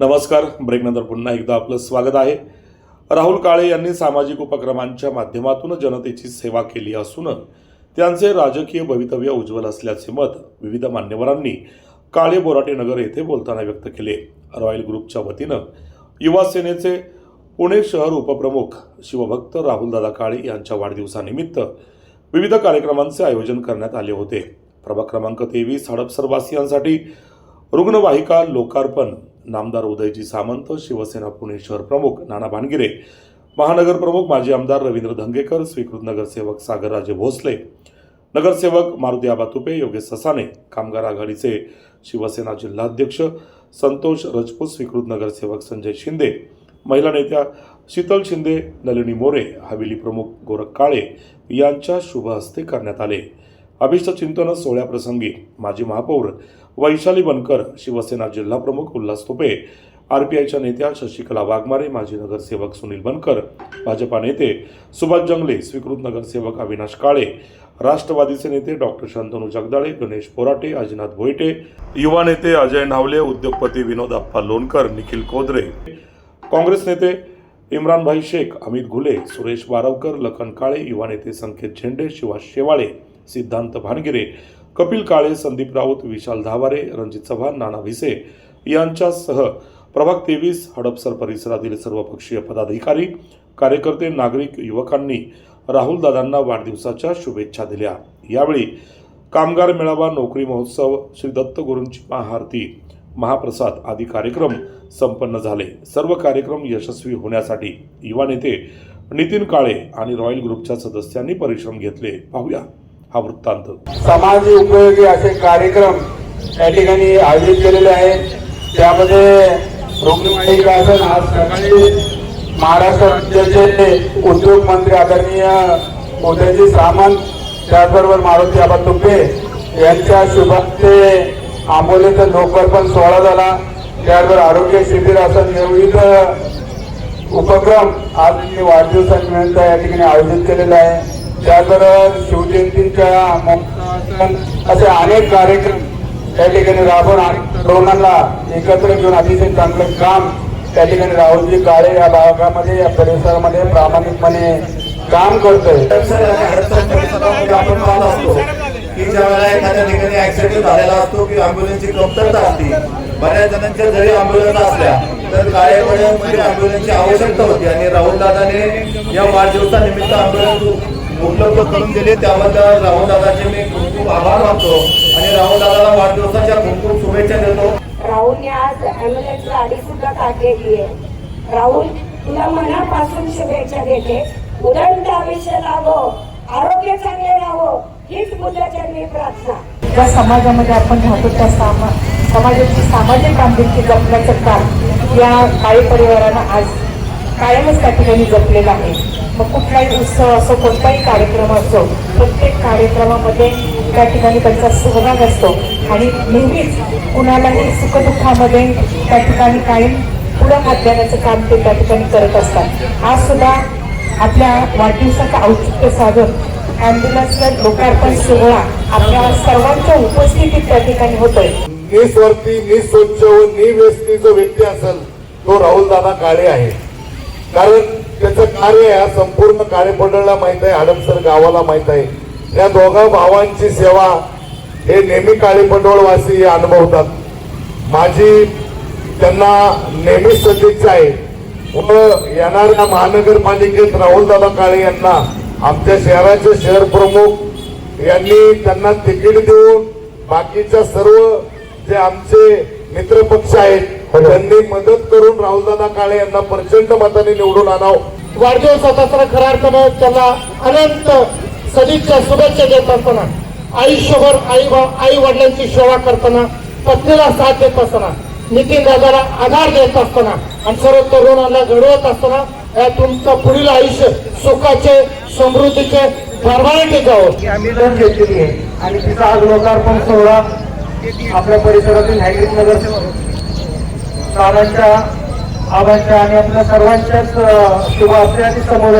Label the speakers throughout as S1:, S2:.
S1: नमस्कार. ब्रेकनंतर पुन्हा एकदा आपलं स्वागत आहे. राहुल काळे यांनी सामाजिक उपक्रमांच्या माध्यमातून जनतेची सेवा केली असून त्यांचे राजकीय भवितव्य उज्ज्वल असल्याचे मत विविध मान्यवरांनी काळे बोराटे नगर येथे बोलताना व्यक्त केले. रॉयल ग्रुपच्या वतीनं युवा सेनेचे पुणे शहर उपप्रमुख शिवभक्त राहुलदादा काळे यांच्या वाढदिवसानिमित्त विविध कार्यक्रमांचे आयोजन करण्यात आले होते. प्रभाग क्रमांक तेवीस हडपसरवासियांसाठी रुग्णवाहिका लोकार्पण नामदार उदयजी सामंत शिवसेना पुणे शहर प्रमुख नाना भानगिरे महानगर प्रमुख माजी आमदार रवींद्र धंगेकर स्वीकृत नगरसेवक सागरराजे भोसले नगरसेवक मारुती आबा तुपे योगेश ससाने कामगार आघाडीचे शिवसेना जिल्हाध्यक्ष संतोष रजपूत स्वीकृत नगरसेवक संजय शिंदे महिला नेत्या शीतल शिंदे नलिनी मोरे हवेली प्रमुख गोरख काळे यांच्या शुभ हस्ते करण्यात आले. अभिष्ट चिंतन सोहळ्याप्रसंगी माजी महापौर वैशाली बनकर शिवसेना जिल्हा प्रमुख उल्हास तुपे आरपीआयच्या नेत्या शशिकला वाघमारे माजी नगरसेवक सुनील बनकर भाजपा नेते सुभाष जंगले स्वीकृत नगरसेवक अविनाश काळे राष्ट्रवादीचे नेते डॉक्टर शांतनू जगदाळे गणेश पोराटे अजिनाथ भोईटे युवा नेते अजय नावले उद्योगपती विनोद अप्पा लोणकर निखिल कोदरे काँग्रेस नेते इम्रानभाई शेख अमित घुले सुरेश बारवकर लखन काळे युवा नेते संकेत झेंडे शिवाश शेवाळे सिद्धांत भानगिरे कपिल काळे संदीप राऊत विशाल धावारे रणजित चव्हाण नाना भिसे यांच्यासह प्रभाग तेवीस हडपसर परिसरातील सर्वपक्षीय पदाधिकारी कार्यकर्ते नागरिक युवकांनी राहुल दादांना वाढदिवसाच्या शुभेच्छा दिल्या. यावेळी कामगार मेळावा नोकरी महोत्सव श्री दत्त गुरूंची महाआरती महाप्रसाद आदी कार्यक्रम संपन्न झाले. सर्व कार्यक्रम यशस्वी होण्यासाठी युवा नेते नितीन काळे आणि रॉयल ग्रुपच्या सदस्यांनी परिश्रम घेतले. पाहूया. हा वृत्तांत.
S2: समाज उपयोगी असे कार्यक्रम या ठिकाणी आयोजित केलेले आहेत. त्यामध्ये रुग्णवाहिका असेल आज सकाळी महाराष्ट्र राज्याचे उद्योग मंत्री आदरणीय उदयजी सामंत त्याचबरोबर मारुती आबा तुपे यांच्या शुभास्ते आंबोलीचा लोकार्पण सोहळा झाला. त्याचबरोबर आरोग्य शिबिर असं विविध उपक्रम आज वाढदिवसानिमित्त या ठिकाणी आयोजित केलेला आहे. त्याचबरोबर शिवजयंतीच्या असे अनेक कार्यक्रम त्या ठिकाणी राबवून आणि तरुणांना एकत्र घेऊन अतिशय चांगलं काम त्या ठिकाणी राहुलजी काळे या भागामध्ये या परिसरामध्ये प्रामाणिकपणे काम करतोय.
S3: आपण पाहत असतो की ज्या वेळेला एखाद्या ठिकाणी ऍक्सिडेंट झालेला असतो की अँब्युलन्सची कमतरता असते बऱ्याच जणांच्या जरी अँब्युलन्स असल्या तर काळेमध्ये अँब्युलन्सची आवश्यकता होती. आणि राहुल दादाने या वाढदिवसानिमित्त अँब्युलन्स उपलब्ध करून दिले. त्याबद्दल राहुल दादाचे मी खूप खूप आभार मानतो आणि राहुल दादाला वाढदिवसाच्या खूप खूप शुभेच्छा देतो.
S4: राहुलने आज ॲम्ब्युलन्स गाडी सुद्धा काढलेली आहे. राहुल तुला मनापासून शुभेच्छा देते. उदंड आयुष्य लाभो आरोग्य चांगले राहो हीच बुद्धाचरणी प्रार्थना.
S5: ज्या समाजामध्ये आपण राहतो त्या सामा समाजाची सामाजिक बांधिलकी जपण्याचं काम या काळी परिवारानं आज कायमच त्या ठिकाणी जपलेला आहे. मग कुठलाही उत्सव असो कोणताही कार्यक्रम असो प्रत्येक कार्यक्रमामध्ये त्या ठिकाणी त्यांचा सहभाग असतो. आणि नेहमीच कुणालाही सुखदुःखामध्ये त्या ठिकाणी कायम पुढं हात देण्याचं काम ते त्या ठिकाणी करत असतात. आज सुद्धा आपल्या वाढदिवसाचं औचित्य साधून ॲम्ब्युलन्सचा लोकार्पण सोहळा आपल्या सर्वांच्या उपस्थितीत त्या ठिकाणी होतोय.
S6: निस्वार्थी निस्वच्छ व निव्यसनी जो व्यक्ती असेल तो राहुल दादा काळे आहे. कारण त्याचं कार्य या संपूर्ण कार्यमंडळाला माहीत आहे हडपसर गावाला माहीत आहे. या दोघा भावांची सेवा हे नेहमी काळीपंडोळवासी अनुभवतात. माझी त्यांना नेहमी सदिच्छा आहे. व येणाऱ्या महानगरपालिकेत राहुल दादा काळे यांना आमच्या शहराचे शहर प्रमुख यांनी त्यांना तिकीट देऊन बाकीच्या सर्व जे आमचे मित्रपक्ष आहेत त्यांनी मदत करून राहुलदादा काळे यांना प्रचंड मताने निवडून आणावं.
S7: वाढदिवसाचा सण खऱ्या अर्थानं त्याला अनंत सदिच्छा शुभेच्छा देत असताना आयुष्यभर आई आई वडिलांची सेवा करताना पत्नीला साथ देत असताना नितीन दादाला आधार देत असताना आणि सर्व तरुणांना घडवत असताना या तुमचं पुढील आयुष्य सुखाचे समृद्धीचे भरभराटी जावं
S2: आम्ही घेतलेली आहे. आणि तिचा आज लोकार्पण सोहळा आपल्या परिसरातील हायग्रीत नगर नानांच्या आबांच्या आणि आपल्या सर्वांच्याच अ, शुभ आणि समोर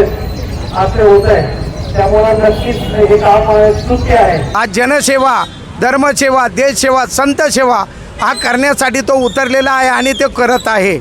S2: असे होत आहे. त्यामुळे नक्कीच हे काम सुख्य आहे.
S8: आज जनसेवा धर्मसेवा देशसेवा संत सेवा हा करण्यासाठी तो उतरलेला आहे आणि ते करत आहे.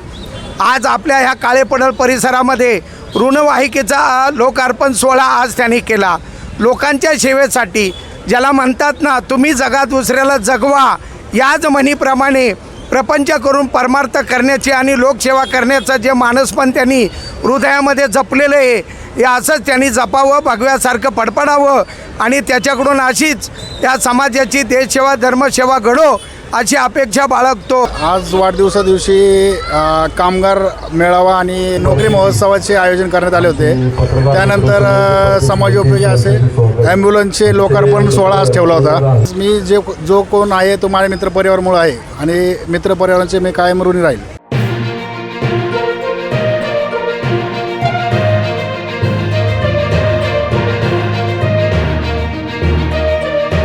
S8: आज आपल्या ह्या काळेपडळ परिसरामध्ये ऋणवाहिकेचा लोकार्पण सोहळा आज त्यांनी केला. लोकांच्या सेवेसाठी ज्याला म्हणतात ना तुम्ही जगा दुसऱ्याला जगवा याच म्हणीप्रमाणे प्रपंच करून परमार्थ करण्याचे आणि लोकसेवा करण्याचं जे मानसपण त्यांनी हृदयामध्ये जपलेलं आहे हे असंच त्यांनी जपावं भगव्यासारखं पडपडावं आणि त्याच्याकडून अशीच त्या समाजाची देशसेवा धर्मसेवा घडो. अशी अपेक्षा बाळगतो.
S9: आज वाढदिवसा दिवशी अ, कामगार मेळावा आणि नोकरी महोत्सवाचे आयोजन करण्यात आले होते. त्यानंतर अ, समाजोपयोगी असे ॲम्ब्युलन्सचे लोकार्पण सोहळा आज ठेवला होता. मी जे जो कोण आहे तो माझ्या मित्रपरिवारमुळे आहे आणि मित्रपरिवारांचे मी कायम ऋणी राहील.